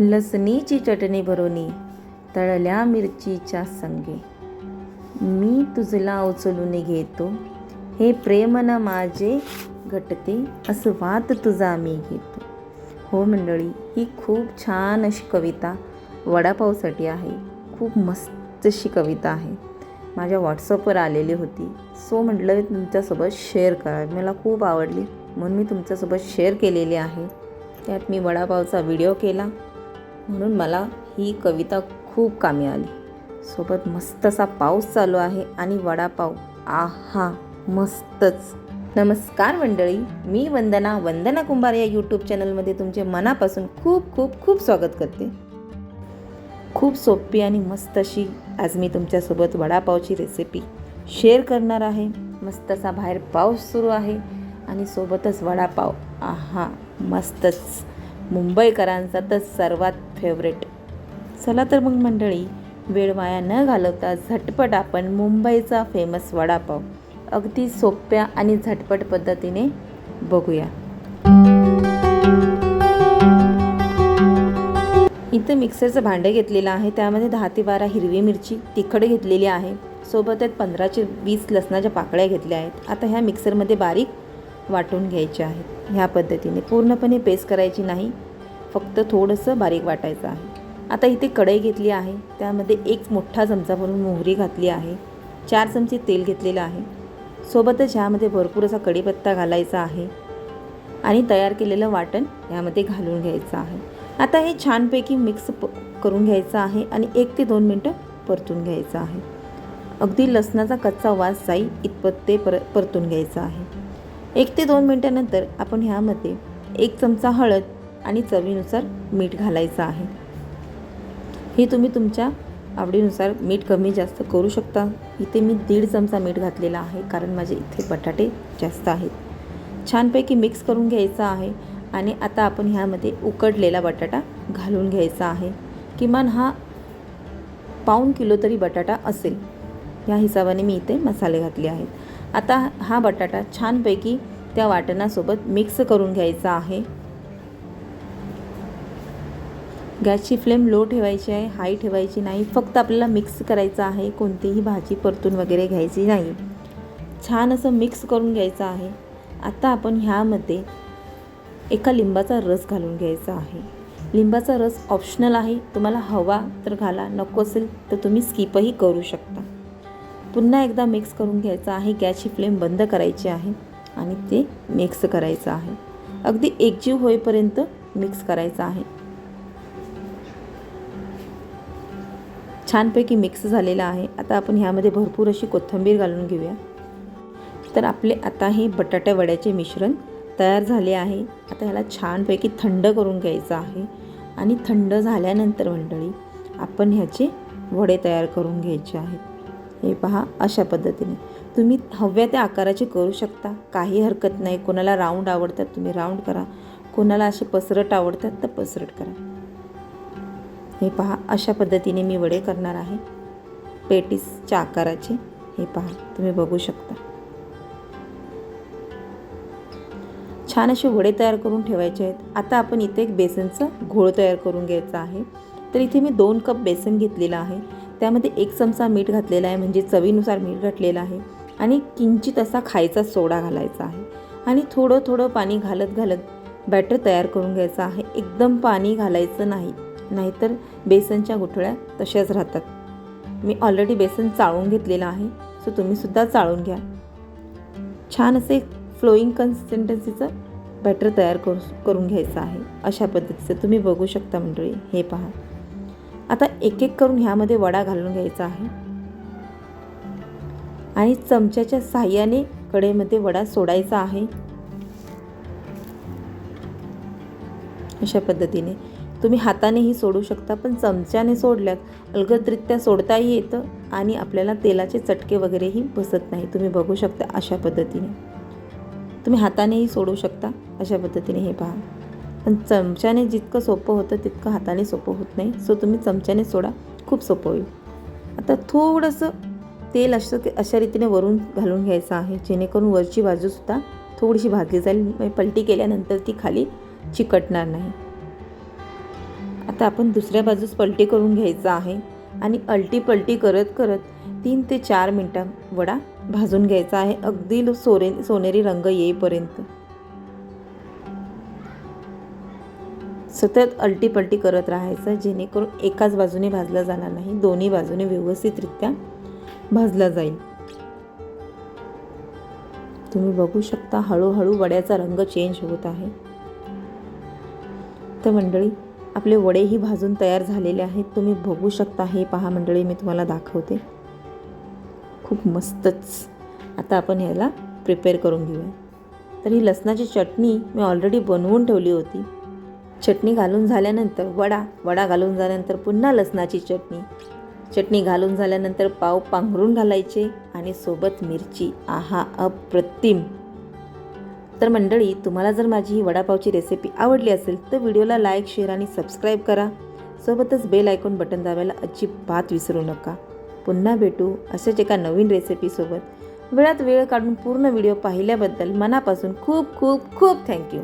लसणीची चटणी भरोनी तळल्या मिरचीच्या संगे. मी तुझला उचलून घेतो हे प्रेम न माझे घटते असं वाद तुझा मी घेतो. हो मंडळी ही खूप छान अशी कविता वडापावसाठी आहे. खूप मस्त अशी कविता आहे. माझ्या व्हॉट्सअपवर आलेली होती. सो म्हटलं तुमच्यासोबत शेअर करावी. मला खूप आवडली. म्हणून मी तुमच्यासोबत शेअर केलेली आहे. त्यात मी वडापावचा व्हिडिओ केला. म्हणून मला ही कविता खूप कामी आली. सोबत मस्त असा पाऊस चालू आहे आणि वडापाव. आहा मस्तच. नमस्कार मंडळी मी वंदना वंदना कुंभार या यूट्यूब चॅनलमध्ये तुमचे मनापासून खूप खूप खूप स्वागत करते. खूप सोपी आणि मस्त अशी आज मी तुमच्यासोबत वडापावची रेसिपी शेअर करणार आहे. मस्त असा बाहेर पाऊस सुरू आहे आणि सोबतच वडापाव. आहा मस्तच. मुंबईकरांचा तर सर्वात फेवरेट चला तर मग मंडळी वेळ वाया न घालवता झटपट आपण मुंबईचा फेमस वडापाव अगदी सोप्या आणि झटपट पद्धतीने बघूया. इथं मिक्सरचं भांडं घेतलेलं आहे त्यामध्ये दहा ते बारा हिरवी मिरची तिखट घेतलेली आहे. सोबतच पंधराचे वीस लसणाच्या पाकळ्या घेतल्या आहेत. आता ह्या मिक्सरमध्ये बारीक वाटून घ्यायच्या आहेत. ह्या पद्धतीने पूर्णपणे पेस्ट करायची नाही. फक्त थोडंसं बारीक वाटायचं आहे. आता इथे कढई घेतली आहे. त्यामध्ये एक मोठा चमचा भरून मोहरी घातली आहे. चार चमचे तेल घेतलेलं आहे. सोबतच ह्यामध्ये भरपूर असा कढीपत्ता घालायचा आहे. आणि तयार केलेलं वाटण यामध्ये घालून घ्यायचं आहे. आता हे छानपैकी मिक्स प करून घ्यायचं आहे आणि एक ते दोन मिनटं परतून घ्यायचं आहे. अगदी लसणाचा कच्चा वास जाई इतपत ते पर परतून घ्यायचं आहे. एक ते दोन मिनटानंतर आपण ह्यामध्ये एक चमचा हळद आणि चवीनुसार मीठ घालायचं आहे. हे तुम्ही तुमच्या आवडीनुसार मीठ कमी जास्त करू शकता. इथे मी दीड चमचा मीठ घातलेला आहे कारण माझे इथे बटाटे जास्त आहेत. छानपैकी मिक्स करून घ्यायचं आहे आणि आता आपण ह्यामध्ये उकडलेला बटाटा घालून घ्यायचा आहे. किमान हा पाऊण किलो तरी बटाटा असेल. या हिशोबाने मी इथे मसाले घातले आहेत. आता हा बटाटा छानपैकी त्या वाटणासोबत मिक्स करून घ्यायचा आहे. गॅसची फ्लेम लो ठेवायची आहे हाय ठेवायची नाही फक्त आपल्याला मिक्स करायचं आहे कोणतीही भाजी परतून वगैरे घ्यायची नाही. छान असं मिक्स करून घ्यायचं आहे. आता आपण ह्यामध्ये एका लिंबाचा रस घालून घ्यायचा आहे. लिंबाचा रस ऑप्शनल आहे तुम्हाला हवा तर घाला नको असेल तर तुम्ही स्किपही करू शकता. पुन्हा एकदा मिक्स करून घ्यायचं आहे. गॅसची फ्लेम बंद करायची आहे आणि ते मिक्स करायचं आहे. अगदी एकजीव होईपर्यंत मिक्स करायचं आहे. छानपैकी मिक्स झालेला आहे. आता आपण ह्यामध्ये भरपूर अशी कोथिंबीर घालून घेऊया. तर आपले आता हे बटाट्या वड्याचे मिश्रण तयार झाले आहे. आता ह्याला छानपैकी थंड करून घ्यायचं आहे. आणि थंड झाल्यानंतर मंडळी आपण ह्याचे वडे तयार करून घ्यायचे आहेत. हे पहा अशा पद्धतीने. तुम्ही हव्या त्या आकाराचे करू शकता. काही हरकत नाही. कोणाला राऊंड आवडतात तुम्ही राऊंड करा. कोणाला असे पसरट आवडतात तर पसरट करा. हे पहा अशा पद्धतीने मी वडे करणार आहे. पेटीसच्या आकाराचे हे पहा तुम्ही बघू शकता. छान असे वडे तयार करून ठेवायचे आहेत. आता आपण इथे एक बेसनचं घोळ तयार करून घ्यायचा आहे. तर इथे मी दोन कप बेसन घेतलेलं आहे. त्यामध्ये एक चमचा मीठ घातलेला आहे म्हणजे चवीनुसार मीठ घातलेलं आहे आणि किंचित असा खायचा सोडा घालायचा आहे. आणि थोडं थोडं पाणी घालत घालत बॅटर तयार करून घ्यायचं आहे. एकदम पाणी घालायचं नाही नाहीतर बेसनच्या गुठळ्या तशाच राहतात. मी ऑलरेडी बेसन चाळून घेतलेलं आहे सो तुम्हीसुद्धा चाळून घ्या. छान असे फ्लोईंग कन्सिस्टन्सीचं बॅटर तयार करू करून घ्यायचं आहे. अशा पद्धतीचं तुम्ही बघू शकता मंडळी हे पहा. आता एक एक करून ह्यामध्ये वडा घालून घ्यायचा आहे. आणि चमच्याच्या साह्याने कडेमध्ये वडा सोडायचा आहे. अशा पद्धतीने. तुम्ही हातानेही सोडू शकता पण चमच्याने सोडल्यात अलगदरित्या सोडताही येतं आणि आपल्याला तेलाचे चटके वगैरेही बसत नाही. तुम्ही बघू शकता अशा पद्धतीने. तुम्ही हातानेही सोडू शकता अशा पद्धतीने हे पहा. पण चमच्याने जितकं सोपं होतं तितकं हाताने सोपं होत नाही. सो तुम्ही चमच्याने सोडा. खूप सोपं होईल. आता थोडंसं तेल असं अशा रीतीने वरून घालून घ्यायचं आहे. जेणेकरून वरची बाजूसुद्धा थोडीशी भाजली जाईल. म्हणजे पलटी केल्यानंतर ती खाली चिकटणार नाही. आता आपण दुसऱ्या बाजूस पलटी करून घ्यायचं आहे. आणि अलटी पलटी करत करत तीन ते चार मिनटं वडा भाजून घ्यायचा आहे. अगदी लो- सोरे सोनेरी रंग येईपर्यंत. सतत अलटीपलटी करत राहायचं जेणेकरून एकाच बाजूने भाजला जाणार नाही दोन्ही बाजूने व्यवस्थितरित्या भाजला जाईल. तुम्ही बघू शकता हळूहळू वड्याचा रंग चेंज होत आहे. तर मंडळी आपले वडेही भाजून तयार झालेले आहेत. तुम्ही बघू शकता हे पहा मंडळी मी तुम्हाला दाखवते. खूप मस्तच. आता आपण ह्याला प्रिपेअर करून घेऊया. तर ही लसणाची चटणी मी ऑलरेडी बनवून ठेवली होती. चटणी घालून झाल्यानंतर वडा वडा घालून झाल्यानंतर पुन्हा लसणाची चटणी. चटणी घालून झाल्यानंतर पाव पांघरून घालायचे आणि सोबत मिरची. आहा अप्रतिम. तर मंडळी तुम्हाला जर माझी ही वडापावची रेसिपी आवडली असेल तर व्हिडिओला लाईक शेअर आणि सबस्क्राईब करा. सोबतच बेल आयकॉन बटन दाबायला अजिबात विसरू नका. पुन्हा भेटू अशाच एका नवीन रेसिपीसोबत वेळात वेळ काढून पूर्ण व्हिडिओ पाहिल्याबद्दल मनापासून खूप खूप खूप थँक्यू